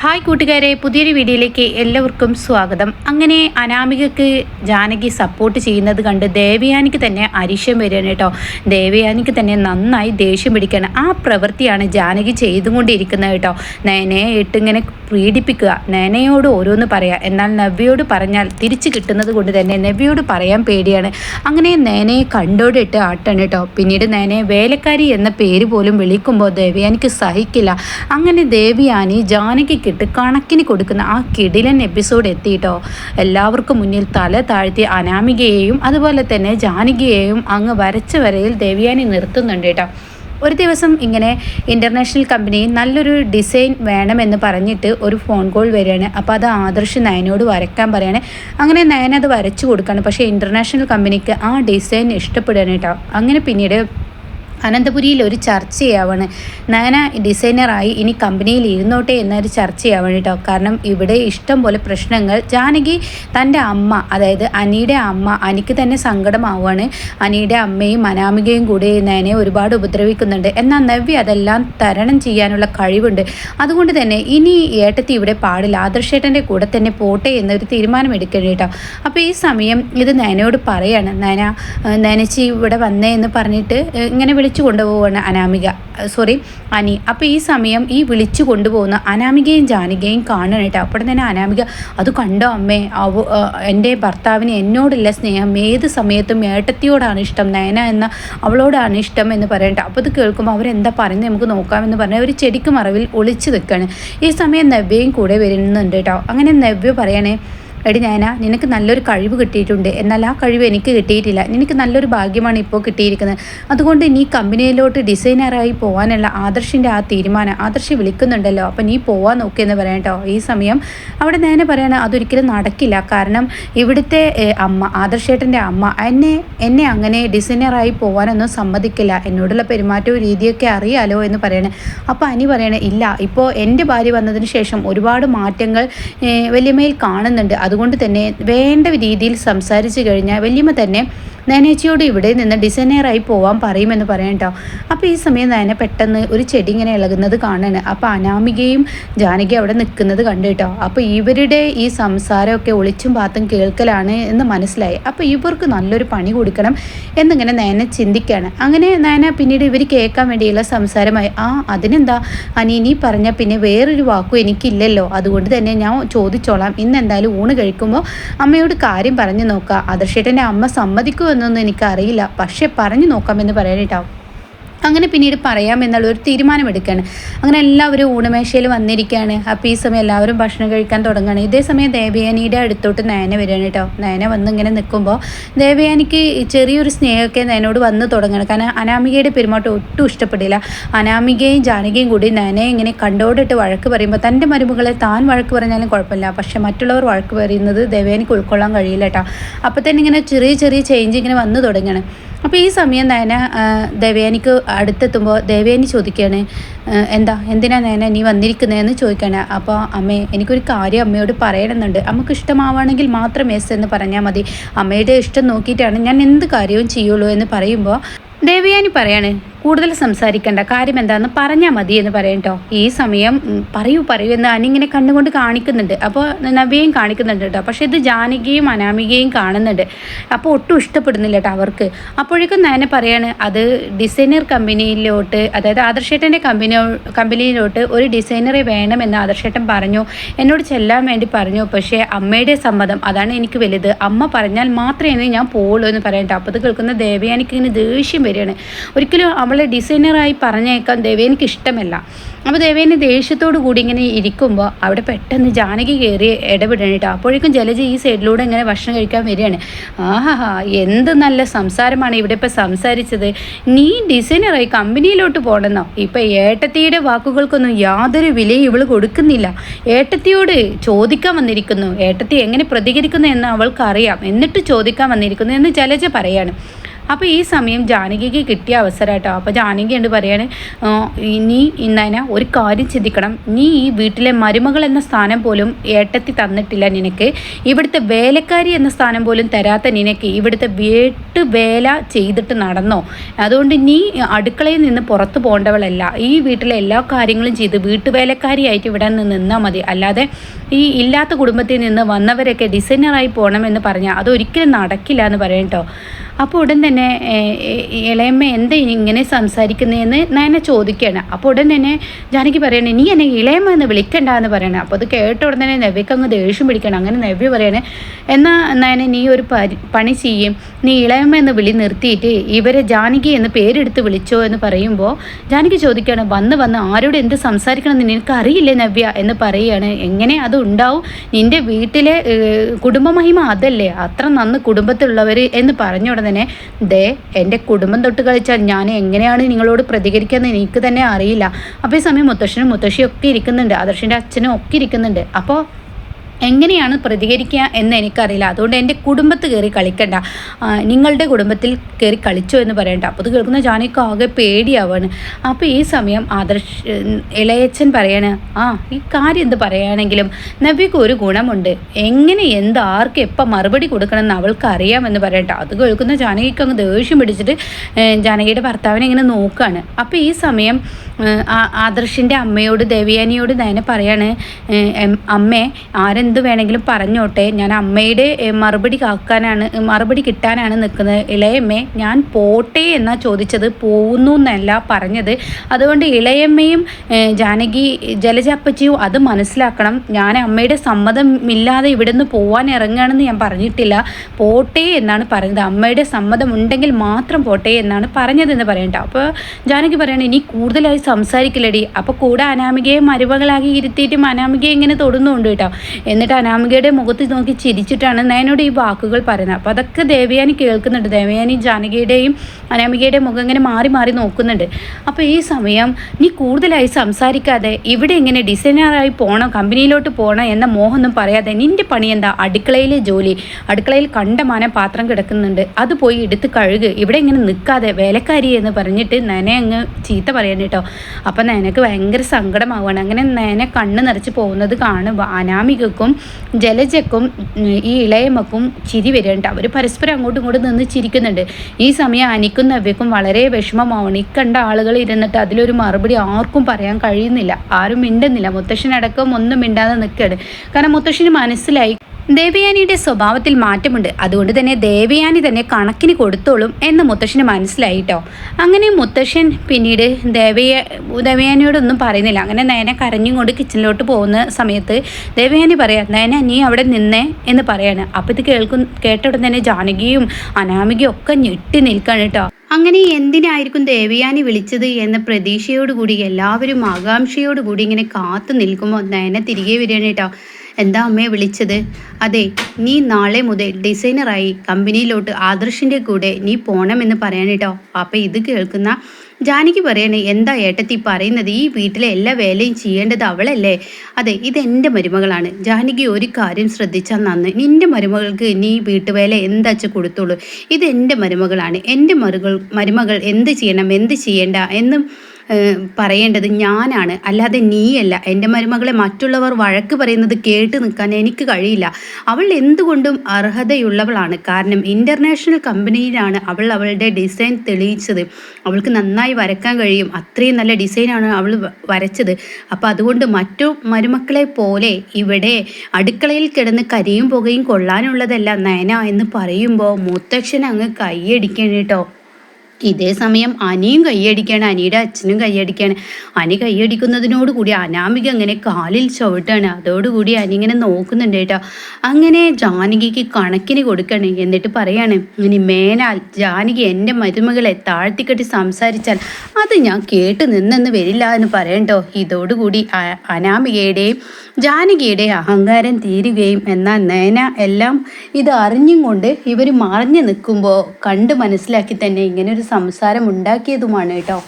Hi കൂട്ടുകാരെ പുതിയൊരു വീഡിയോയിലേക്ക് എല്ലാവർക്കും സ്വാഗതം. അങ്ങനെ അനാമികക്ക് ജാനകി സപ്പോർട്ട് ചെയ്യുന്നത് കണ്ട് ദേവയാനിക്ക് തന്നെ അരിശം വരികയാണ് കേട്ടോ. ദേവയാനിക്ക് തന്നെ നന്നായി ദേഷ്യം പിടിക്കുകയാണ്. ആ പ്രവൃത്തിയാണ് ജാനകി ചെയ്തുകൊണ്ടിരിക്കുന്നത് കേട്ടോ. നയനയെ ഇട്ടിങ്ങനെ പീഡിപ്പിക്കുക നയനയോട് ഓരോന്ന് പറയാം. എന്നാൽ നവ്യയോട് പറഞ്ഞാൽ തിരിച്ചു കിട്ടുന്നത് കൊണ്ട് തന്നെ നവ്യയോട് പറയാൻ പേടിയാണ്. അങ്ങനെ നയനയെ കണ്ടോടിട്ട് ആട്ടാണ് കേട്ടോ. പിന്നീട് നയനയെ വേലക്കാരി എന്ന പേര് പോലും വിളിക്കുമ്പോൾ ദേവയാനിക്ക് സഹിക്കില്ല. അങ്ങനെ ദേവിയാനി ജാനകിക്കിട്ട് കണക്കിന് കൊടുക്കുന്ന ആ കിടിലൻ എപ്പിസോഡ് എത്തിയിട്ടോ. എല്ലാവർക്കും മുന്നിൽ തല താഴ്ത്തി അനാമികയെയും അതുപോലെ തന്നെ ജാനകിയെയും അങ്ങ് വരച്ച വരയിൽ ദേവിയാനി നിർത്തുന്നുണ്ട് കേട്ടോ. ഒരു ദിവസം ഇങ്ങനെ ഇന്റർനാഷണൽ കമ്പനി നല്ലൊരു ഡിസൈൻ വേണമെന്ന് പറഞ്ഞിട്ട് ഒരു ഫോൺ കോൾ വരികയാണ്. അപ്പോൾ അത് ആദർശ് നയനോട് വരയ്ക്കാൻ പറയാണ്. അങ്ങനെ നയൻ അത് വരച്ചു കൊടുക്കുകയാണ്. പക്ഷേ ഇന്റർനാഷണൽ കമ്പനിക്ക് ആ ഡിസൈൻ ഇഷ്ടപ്പെടുകയാണ് കേട്ടോ. അങ്ങനെ പിന്നീട് അനന്തപുരിയിൽ ഒരു ചർച്ചയാവാണ്. നയന ഡിസൈനറായി ഇനി കമ്പനിയിൽ ഇരുന്നോട്ടെ എന്നൊരു ചർച്ചയാവണം കേട്ടോ കാരണം ഇവിടെ ഇഷ്ടം പോലെ പ്രശ്നങ്ങൾ. ജാനകി തന്റെ അമ്മ അതായത് അനിയുടെ അമ്മ അനിക്ക് തന്നെ സങ്കടമാവുകയാണ് അനിയുടെ അമ്മയും അനാമികയും കൂടി നയനെ ഒരുപാട് ഉപദ്രവിക്കുന്നുണ്ട്. എന്നാൽ നവ്യ അതെല്ലാം തരണം ചെയ്യാനുള്ള കഴിവുണ്ട്. അതുകൊണ്ട് തന്നെ ഇനി ഏട്ടത്തി ഇവിടെ പാടില്ല. ആദർശേട്ടന്റെ കൂടെ തന്നെ പോട്ടെ എന്നൊരു തീരുമാനം എടുക്കണം കേട്ടോ അപ്പോൾ ഈ സമയം ഇത് നയനയോട് പറയാണ്. നയന നയനച്ചി ഇവിടെ വന്നേ എന്ന് പറഞ്ഞിട്ട് ഇങ്ങനെ വിളിച്ചു കൊണ്ടുപോവുകയാണ് അനാമിക. സോറി അനി. അപ്പോൾ ഈ സമയം ഈ വിളിച്ചു കൊണ്ടുപോകുന്ന അനാമികയും ജാനികയും കാണണം കേട്ടോ അപ്പോൾ തന്നെ അനാമിക അത് കണ്ടോ അമ്മേ? അവ എന്റെ ഭർത്താവിന് എന്നോടുള്ള സ്നേഹം ഏത് സമയത്തും ഏട്ടത്തിയോടാണ് ഇഷ്ടം. നയന എന്ന അവളോടാണ് ഇഷ്ടം എന്ന് പറയട്ടെ അപ്പോൾ ഇത് കേൾക്കുമ്പോൾ അവരെന്താ പറയുന്നത് നമുക്ക് നോക്കാമെന്ന് പറഞ്ഞാൽ ഒരു ചെടിക്ക് മറവിൽ ഒളിച്ചു നിൽക്കുകയാണ് ഈ സമയം നവ്യയും കൂടെ വരുന്നുണ്ട് കേട്ടോ. അങ്ങനെ നവ്യ പറയണേ എടി നയന നിനക്ക് നല്ലൊരു കഴിവ് കിട്ടിയിട്ടുണ്ട്. എന്നാൽ ആ കഴിവ് എനിക്ക് കിട്ടിയിട്ടില്ല. നിനക്ക് നല്ലൊരു ഭാഗ്യമാണ് ഇപ്പോൾ കിട്ടിയിരിക്കുന്നത്. അതുകൊണ്ട് നീ കമ്പനിയിലോട്ട് ഡിസൈനറായി പോകാനുള്ള ആദർശിന്റെ ആ തീരുമാനം ആദർശ് വിളിക്കുന്നുണ്ടല്ലോ. അപ്പം നീ പോവാൻ നോക്കിയെന്ന് പറയാം കേട്ടോ. ഈ സമയം അവിടെ നേനെ പറയണ അതൊരിക്കലും നടക്കില്ല. കാരണം ഇവിടുത്തെ അമ്മ ആദർശേട്ടന്റെ അമ്മ എന്നെ എന്നെ അങ്ങനെ ഡിസൈനറായി പോകാനൊന്നും സമ്മതിക്കില്ല. എന്നോടുള്ള പെരുമാറ്റവും രീതിയൊക്കെ അറിയാലോ എന്ന് പറയണേ. അപ്പോൾ അനി പറയണേ ഇല്ല ഇപ്പോൾ എന്റെ ഭാര്യ വന്നതിന് ശേഷം ഒരുപാട് മാറ്റങ്ങൾ വലിയമ്മയിൽ കാണുന്നുണ്ട്. അത് അതുകൊണ്ട് തന്നെ വേണ്ട രീതിയിൽ സംസാരിച്ചു കഴിഞ്ഞാൽ വല്യമ്മ തന്നെ നയനേച്ചിയോട് ഇവിടെ നിന്ന് ഡിസൈനറായി പോവാൻ പറയുമെന്ന് പറയാം കേട്ടോ അപ്പോൾ ഈ സമയം നയന പെട്ടെന്ന് ഒരു ചെടി ഇങ്ങനെ ഇളകുന്നത് കാണാണ്. അപ്പോൾ അനാമികയും ജാനകി അവിടെ നിൽക്കുന്നത് കണ്ടു കേട്ടോ അപ്പോൾ ഇവരുടെ ഈ സംസാരമൊക്കെ ഒളിച്ചും പാത്തും കേൾക്കലാണ് എന്ന് മനസ്സിലായി. അപ്പോൾ ഇവർക്ക് നല്ലൊരു പണി കൊടുക്കണം എന്നിങ്ങനെ നയന ചിന്തിക്കുകയാണ് അങ്ങനെ നയന പിന്നീട് ഇവർ കേൾക്കാൻ വേണ്ടിയുള്ള സംസാരമായി. ആ അതിനെന്താ? അനി ഇനി പറഞ്ഞാൽ പിന്നെ വേറൊരു വാക്കും എനിക്കില്ലല്ലോ. അതുകൊണ്ട് തന്നെ ഞാൻ ചോദിച്ചോളാം. ഇന്ന് എന്തായാലും ഊണ് കഴിക്കുമ്പോൾ അമ്മയോട് കാര്യം പറഞ്ഞു നോക്കുക ആദർശേട്ടന്റെ അമ്മ സമ്മതിക്കുമോ എന്നൊന്നും എനിക്കറിയില്ല. പക്ഷെ പറഞ്ഞു നോക്കാമെന്ന് പറയാനിട്ടാവും അങ്ങനെ പിന്നീട് പറയാം എന്നുള്ള ഒരു തീരുമാനമെടുക്കുകയാണ് അങ്ങനെ എല്ലാവരും ഊണമേശയിൽ വന്നിരിക്കുകയാണ് അപ്പോൾ ഈ സമയം എല്ലാവരും ഭക്ഷണം കഴിക്കാൻ തുടങ്ങുകയാണ്. ഇതേ സമയം ദേവയാനിയുടെ അടുത്തോട്ട് നയന വരികയാണ് കേട്ടോ. നയന വന്ന് ഇങ്ങനെ നിൽക്കുമ്പോൾ ദേവയാനിക്ക് ചെറിയൊരു സ്നേഹമൊക്കെ നയനോട് വന്ന് തുടങ്ങുകയാണ്. കാരണം അനാമികയുടെ പെരുമാറ്റം ഒട്ടും ഇഷ്ടപ്പെടില്ല. അനാമികയും ജാനകിയും കൂടി നയനെ ഇങ്ങനെ കണ്ടോടിട്ട് വഴക്ക് പറയുമ്പോൾ തന്റെ മരുമകളെ താൻ വഴക്ക് പറഞ്ഞാലും കുഴപ്പമില്ല. പക്ഷേ മറ്റുള്ളവർ വഴക്ക് പറയുന്നത് ദേവയാനിക്ക് ഉൾക്കൊള്ളാൻ കഴിയില്ല കേട്ടോ. അപ്പോൾ തന്നെ ഇങ്ങനെ ചെറിയ ചെറിയ ചേഞ്ച് ഇങ്ങനെ വന്ന് തുടങ്ങുകയാണ്. അപ്പോൾ ഈ സമയം നയന ദേവയാനിക്ക് അടുത്തെത്തുമ്പോൾ ദേവയാനി ചോദിക്കുകയാണ് എന്താ എന്തിനാ നയന നീ വന്നിരിക്കുന്നതെന്ന് ചോദിക്കുകയാണ് അപ്പോൾ അമ്മേ എനിക്കൊരു കാര്യം അമ്മയോട് പറയണമെന്നുണ്ട്. അമ്മയ്ക്ക് ഇഷ്ടമാവുകയാണെങ്കിൽ മാത്രം എസ് എന്ന് പറഞ്ഞാൽ മതി. അമ്മയുടെ ഇഷ്ടം നോക്കിയിട്ടാണ് ഞാൻ എന്ത് കാര്യവും ചെയ്യുള്ളൂ എന്ന് പറയുമ്പോൾ ദേവയാനി പറയാണ് കൂടുതൽ സംസാരിക്കേണ്ട. കാര്യം എന്താണെന്ന് പറഞ്ഞാൽ മതി എന്ന് പറയും ഈ സമയം പറയൂ പറയൂ എന്ന് അനിങ്ങനെ കണ്ണുകൊണ്ട് കാണിക്കുന്നുണ്ട്. അപ്പോൾ നവ്യയും കാണിക്കുന്നുണ്ട് കേട്ടോ പക്ഷേ ഇത് ജാനകിയും അനാമികയും കാണുന്നുണ്ട്. അപ്പോൾ ഒട്ടും ഇഷ്ടപ്പെടുന്നില്ല കേട്ടോ അവർക്ക്. അപ്പോഴേക്കും നയനെ പറയാണ് അത് ഡിസൈനർ കമ്പനിയിലോട്ട് അതായത് ആദർശേട്ടന്റെ കമ്പനി കമ്പനിയിലോട്ട് ഒരു ഡിസൈനറെ വേണമെന്ന് ആദർശേട്ടൻ പറഞ്ഞു. എന്നോട് ചെല്ലാൻ വേണ്ടി പറഞ്ഞു. പക്ഷേ അമ്മയുടെ സമ്മതം അതാണ് എനിക്ക് വലുത്. അമ്മ പറഞ്ഞാൽ മാത്രമേ ഞാൻ പോവുള്ളൂ എന്ന് പറയട്ടെ അപ്പോൾ അത് കേൾക്കുന്ന ദേവയാനിക്ക് ഇങ്ങനെ ദേഷ്യം വരികയാണ്. ഒരിക്കലും അവൾ അവളെ ഡിസൈനറായി പറഞ്ഞേക്കാൻ ദേവേനിക്ക് ഇഷ്ടമല്ല. അപ്പോൾ ദേവേന് ദേഷ്യത്തോടു കൂടി ഇങ്ങനെ ഇരിക്കുമ്പോൾ അവിടെ പെട്ടെന്ന് ജാനകി കയറി ഇടപെടണം അപ്പോഴേക്കും ജലജ ഈ സൈഡിലൂടെ ഇങ്ങനെ ഭക്ഷണം കഴിക്കാൻ വരികയാണ്. ആഹാ എന്ത് നല്ല സംസാരമാണ് ഇവിടെ ഇപ്പോൾ സംസാരിച്ചത്. നീ ഡിസൈനറായി കമ്പനിയിലോട്ട് പോകണമെന്നോ ഇപ്പം ഏട്ടത്തിയുടെ വാക്കുകൾക്കൊന്നും യാതൊരു വിലയും ഇവൾ കൊടുക്കുന്നില്ല. ഏട്ടത്തിയോട് ചോദിക്കാൻ വന്നിരിക്കുന്നു. ഏട്ടത്തി എങ്ങനെ പ്രതികരിക്കുന്നു എന്ന് അവൾക്കറിയാം. എന്നിട്ട് ചോദിക്കാൻ വന്നിരിക്കുന്നു എന്ന് ജലജ പറയാണ്. അപ്പോൾ ഈ സമയം ജാനകിക്ക് കിട്ടിയ അവസരം കേട്ടോ അപ്പോൾ ജാനകി ഉണ്ട് പറയാണ്? "ആ, നീ ഇന്നതിനെ ഒരു കാര്യം ചിന്തിക്കണം. നീ ഈ വീട്ടിലെ മരുമകൾ എന്ന സ്ഥാനം പോലും ഏട്ടത്തി തന്നിട്ടില്ല നിനക്ക്. ഇവിടുത്തെ വേലക്കാരി എന്ന സ്ഥാനം പോലും തരാത്ത നിനക്ക് ഇവിടുത്തെ വീട്ട് വേല ചെയ്തിട്ട് നടന്നോ? അതുകൊണ്ട് നീ അടുക്കളയിൽ നിന്ന് പുറത്തു പോകേണ്ടവളല്ല. ഈ വീട്ടിലെ എല്ലാ കാര്യങ്ങളും ചെയ്ത് വീട്ടുവേലക്കാരിയായിട്ട് ഇവിടെ നിന്ന് നിന്നാൽ മതി. അല്ലാതെ ഈ ഇല്ലാത്ത കുടുംബത്തിൽ നിന്ന് വന്നവരൊക്കെ ഡിസൈനറായി പോകണമെന്ന് പറഞ്ഞാൽ അതൊരിക്കലും നടക്കില്ല എന്ന് പറയും കേട്ടോ അപ്പോൾ ഉടൻ തന്നെ ഇളയമ്മ എന്താ ഇങ്ങനെ സംസാരിക്കുന്നതെന്ന് നയനെ ചോദിക്കുകയാണ്. അപ്പോൾ ഉടൻ തന്നെ ജാനകി പറയണേ നീ എന്നെ ഇളയമ്മ എന്ന് വിളിക്കണ്ട എന്ന് പറയണേ. അപ്പോൾ അത് കേട്ട ഉടൻ തന്നെ നവ്യക്ക് അങ്ങ് ദേഷ്യം പിടിക്കണം അങ്ങനെ നവ്യ പറയണേ എന്നാൽ നയന നീ ഒരു പണി ചെയ്യും. നീ ഇളയമ്മ എന്ന് വിളി നിർത്തിയിട്ട് ഇവരെ ജാനകി എന്ന് പേരെടുത്ത് വിളിച്ചോ എന്ന് പറയുമ്പോൾ ജാനകി ചോദിക്കുകയാണ് വന്ന് വന്ന് ആരോട് എന്ത് സംസാരിക്കണമെന്ന് നിനക്ക് അറിയില്ലേ നവ്യ? എന്ന് പറയുകയാണ് എങ്ങനെ അത് ഉണ്ടാവും? നിന്റെ വീട്ടിലെ കുടുംബമഹിമ അതല്ലേ? അത്ര നന്ന് കുടുംബത്തിലുള്ളവർ എന്ന് പറഞ്ഞു ഉടനെ തന്നെ ദേ എന്റെ കുടുംബം തൊട്ട് കളിച്ചാൽ ഞാൻ എങ്ങനെയാണ് നിങ്ങളോട് പ്രതികരിക്കുന്നത് എനിക്ക് തന്നെ അറിയില്ല. അപ്പോൾ ഈ സമയം മുത്തശ്ശനും മുത്തശ്ശിയും ഒക്കെ ഇരിക്കുന്നുണ്ട്. ആദർശിന്റെ അച്ഛനും ഒക്കെ ഇരിക്കുന്നുണ്ട്. അപ്പോൾ എങ്ങനെയാണ് പ്രതികരിക്കുക എന്ന് എനിക്കറിയില്ല. അതുകൊണ്ട് എന്റെ കുടുംബത്ത് കയറി കളിക്കണ്ട. നിങ്ങളുടെ കുടുംബത്തിൽ കയറി കളിച്ചോ എന്ന് പറയണ്ട. അപ്പോൾ അത് കേൾക്കുന്ന ജാനിക്ക് ആകെ പേടിയാവാണ്. അപ്പോൾ ഈ സമയം ആദർശ് ഇളയച്ചൻ പറയാണ് ആ ഈ കാര്യം എന്ത് പറയുകയാണെങ്കിലും നബിക്ക് ഒരു ഗുണമുണ്ട്. എങ്ങനെ എന്ത് ആർക്ക് എപ്പോൾ മറുപടി കൊടുക്കണമെന്ന് അവൾക്ക് അറിയാമെന്ന് പറയണ്ട. അത് കേൾക്കുന്ന ജാനകിക്ക് അങ്ങ് ദേഷ്യം പിടിച്ചിട്ട് ജാനകിയുടെ ഭർത്താവിനെ ഇങ്ങനെ നോക്കുകയാണ് അപ്പോൾ ഈ സമയം ആദർശിന്റെ അമ്മയോട് ദേവിയാനിയോട് നയനെ പറയാണ്. അമ്മേ ആരെന്ത് വേണമെങ്കിലും പറഞ്ഞോട്ടെ. ഞാൻ അമ്മയുടെ മറുപടി കാക്കാനാണ് മറുപടി കിട്ടാനാണ് നിൽക്കുന്നത്. ഇളയമ്മേ ഞാൻ പോട്ടെ എന്നാ ചോദിച്ചത്. പോകുന്നു എന്നല്ല പറഞ്ഞത്. അതുകൊണ്ട് ഇളയമ്മയും ജാനകി ജലജാപ്പച്ചിയും അത് മനസ്സിലാക്കണം. ഞാൻ അമ്മയുടെ സമ്മതമില്ലാതെ ഇവിടുന്ന് പോവാൻ ഇറങ്ങുകയാണെന്ന് ഞാൻ പറഞ്ഞിട്ടില്ല. പോട്ടെ എന്നാണ് പറഞ്ഞത്. അമ്മയുടെ സമ്മതം ഉണ്ടെങ്കിൽ മാത്രം പോട്ടെ എന്നാണ് പറഞ്ഞതെന്ന് പറയണ്ട. അപ്പോൾ ജാനകി പറയണേ ഇനി കൂടുതലായി സംസാരിക്കില്ലടി. അപ്പോൾ കൂടെ അനാമികയെ മരുമകളാക്കി ഇരുത്തിയിട്ടും അനാമികയെ ഇങ്ങനെ തൊടുന്നുണ്ട് കേട്ടോ. എന്നിട്ട് അനാമികയുടെ മുഖത്ത് നോക്കി ചിരിച്ചിട്ടാണ് നയനോട് ഈ വാക്കുകൾ പറയുന്നത്. അപ്പോൾ അതൊക്കെ ദേവയാനി കേൾക്കുന്നുണ്ട്. ദേവയാനി ജാനകിയുടെയും അനാമികയുടെ മുഖം ഇങ്ങനെ മാറി മാറി നോക്കുന്നുണ്ട്. അപ്പോൾ ഈ സമയം നീ കൂടുതലായി സംസാരിക്കാതെ ഇവിടെ ഇങ്ങനെ ഡിസൈനറായി പോകണം കമ്പനിയിലോട്ട് പോകണം എന്ന മോഹമൊന്നും പറയാതെ നിന്റെ പണി എന്താ? അടുക്കളയിലെ ജോലി. അടുക്കളയിൽ കണ്ടമാനം പാത്രം കിടക്കുന്നുണ്ട്. അത് പോയി എടുത്ത് കഴുകുക ഇവിടെ ഇങ്ങനെ നിൽക്കാതെ വേലക്കാരി എന്ന് പറഞ്ഞിട്ട് നനെ അങ്ങ് ചീത്ത പറയാൻ കേട്ടോ. അപ്പം നനക്ക് ഭയങ്കര സങ്കടമാവുകയാണ്. അങ്ങനെ നന കണ്ണ് നിറച്ച് പോകുന്നത് കാണും അനാമികക്കും ജലജക്കും ഈ ഇളയമക്കും ചിരി വരുന്നുണ്ട് അവർ പരസ്പരം അങ്ങോട്ടും ഇങ്ങോട്ടും നിന്ന് ചിരിക്കുന്നുണ്ട്. ഈ സമയം അനിക്കും നവ്യക്കും വളരെ വിഷമമാവണം കണ്ട ആളുകൾ ഇരുന്നിട്ട് അതിലൊരു മറുപടി ആർക്കും പറയാൻ കഴിയുന്നില്ല. ആരും മിണ്ടുന്നില്ല. മുത്തശ്ശനടക്കം ഒന്നും മിണ്ടാതെ നിൽക്കുകയാണ്. കാരണം മുത്തശ്ശന് മനസ്സിലായി ദേവയാനിയുടെ സ്വഭാവത്തിൽ മാറ്റമുണ്ട്. അതുകൊണ്ട് തന്നെ ദേവയാനി തന്നെ കണക്കിന് കൊടുത്തോളും എന്ന് മുത്തശ്ശന് മനസ്സിലായിട്ടോ അങ്ങനെ മുത്തശ്ശൻ പിന്നീട് ദേവയ ദേവയാനിയോടൊന്നും പറയുന്നില്ല. അങ്ങനെ നയന കരഞ്ഞും കൊണ്ട് കിച്ചണിലോട്ട് പോകുന്ന സമയത്ത് ദേവയാനി പറയാം നയന നീ അവിടെ നിന്നേ എന്ന് പറയാണ്. അപ്പോൾ ഇത് കേൾക്കും കേട്ട ഉടൻ തന്നെ ജാനകിയും അനാമികയും ഒക്കെ ഞെട്ടി നിൽക്കാണ് കേട്ടോ അങ്ങനെ എന്തിനായിരിക്കും ദേവയാനി വിളിച്ചത് എന്ന പ്രതീക്ഷയോടുകൂടി എല്ലാവരും ആകാംക്ഷയോടുകൂടി ഇങ്ങനെ കാത്തു നിൽക്കുമ്പോൾ നയന തിരികെ വരികയാണ് കേട്ടോ എന്താ അമ്മയെ വിളിച്ചത്? അതെ നീ നാളെ മുതൽ ഡിസൈനറായി കമ്പനിയിലോട്ട് ആദർശിന്റെ കൂടെ നീ പോണമെന്ന് പറയാൻ കേട്ടോ അപ്പം ഇത് കേൾക്കുന്ന ജാനിക്ക് പറയണേ എന്താ ഏട്ടത്തി പറയുന്നത്? ഈ വീട്ടിലെ എല്ലാ വേലയും ചെയ്യേണ്ടത് അവളല്ലേ? അതെ ഇത് എന്റെ മരുമകളാണ്. ജാനകി ഒരു കാര്യം ശ്രദ്ധിച്ചാൽ നന്ന്. നിന്റെ മരുമകൾക്ക് നീ വീട്ടുവേല എന്താച്ച കൊടുത്തോളൂ? എന്റെ മരുമകളാണ്. എന്റെ മരുകൾ മരുമകൾ എന്ത് ചെയ്യണം? എന്ത് ചെയ്യേണ്ട? എന്നും പറയേണ്ടത് ഞാനാണ്. അല്ലാതെ നീയല്ല. എന്റെ മരുമകളെ മറ്റുള്ളവർ വഴക്ക് പറയുന്നത് കേട്ട് നിൽക്കാൻ എനിക്ക് കഴിയില്ല. അവൾ എന്തുകൊണ്ടും അർഹതയുള്ളവളാണ്. കാരണം ഇന്റർനാഷണൽ കമ്പനിയിലാണ് അവൾ അവളുടെ ഡിസൈൻ തെളിയിച്ചത്. അവൾക്ക് നന്നായി വരക്കാൻ കഴിയും. അത്രയും നല്ല ഡിസൈനാണ് അവൾ വരച്ചത്. അപ്പോൾ അതുകൊണ്ട് മറ്റു മരുമക്കളെ പോലെ ഇവിടെ അടുക്കളയിൽ കിടന്ന് കരിയും പുകയും കൊള്ളാനുള്ളതല്ല നയന എന്ന് പറയുമ്പോൾ മുത്തച്ഛൻ അങ്ങ് കൈയടിക്കണം കേട്ടോ. ഇതേ സമയം അനിയും കൈയടിക്കാണ് അനിയുടെ അച്ഛനും കൈയടിക്കാണ്. അനി കൈയടിക്കുന്നതിനോട് കൂടി അനാമിക അങ്ങനെ കാലിൽ ചവിട്ടാണ്. അതോടുകൂടി അനി ഇങ്ങനെ നോക്കുന്നുണ്ട് കേട്ടോ. അങ്ങനെ ജാനകിക്ക് കണക്കിന് കൊടുക്കണേ. എന്നിട്ട് പറയാണ് ഇനി മേനാൽ ജാനകി എന്റെ മരുമകളെ താഴ്ത്തിക്കെട്ടി സംസാരിച്ചാൽ അത് ഞാൻ കേട്ട് നിന്നെന്ന് വരില്ല എന്ന് പറയണ്ടോ ഇതോടുകൂടി അനാമികയുടെയും ജാനകിയുടെ അഹങ്കാരം തീരുകയും എന്നാൽ നേന എല്ലാം ഇത് അറിഞ്ഞും കൊണ്ട് ഇവർ മറിഞ്ഞു നിൽക്കുമ്പോൾ കണ്ട് മനസ്സിലാക്കി തന്നെ ഇങ്ങനെ സംസാരം ഉണ്ടാക്കിയതുമാണ് കേട്ടോ.